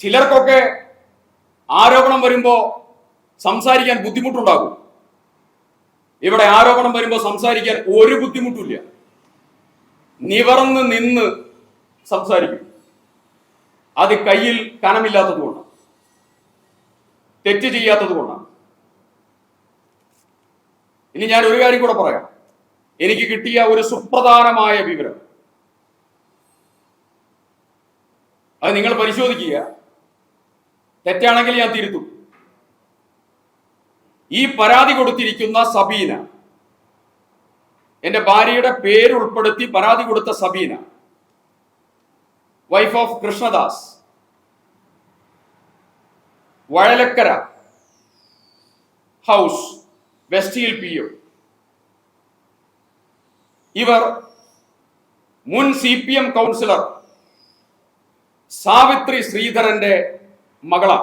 ചിലർക്കൊക്കെ ആരോപണം വരുമ്പോൾ സംസാരിക്കാൻ ബുദ്ധിമുട്ടുണ്ടാകും. ഇവിടെ ആരോപണം വരുമ്പോൾ സംസാരിക്കാൻ ഒരു ബുദ്ധിമുട്ടില്ല നിവർന്ന് നിന്ന് സംസാരിക്കും. അത് കയ്യിൽ കനമില്ലാത്തത് കൊണ്ടാണ് തെറ്റ് ചെയ്യാത്തത് കൊണ്ടാണ് ഇനി ഞാൻ ഒരു കാര്യം കൂടെ പറയാം. എനിക്ക് കിട്ടിയ ഒരു സുപ്രധാനമായ വിവരം. അത് നിങ്ങൾ പരിശോധിക്കുക. തെറ്റാണെങ്കിൽ ഞാൻ തിരുത്തും. ഈ പരാതി കൊടുത്തിരിക്കുന്ന സബീന എന്റെ ഭാര്യയുടെ പേര് ഉൾപ്പെടുത്തി പരാതി കൊടുത്ത Sabina wife of Krishnadas Vazhalakkara house വെസ്റ്റിയിൽ P O. ഇവർ മുൻ C P M councillor Savithri ശ്രീധരന്റെ மகளா.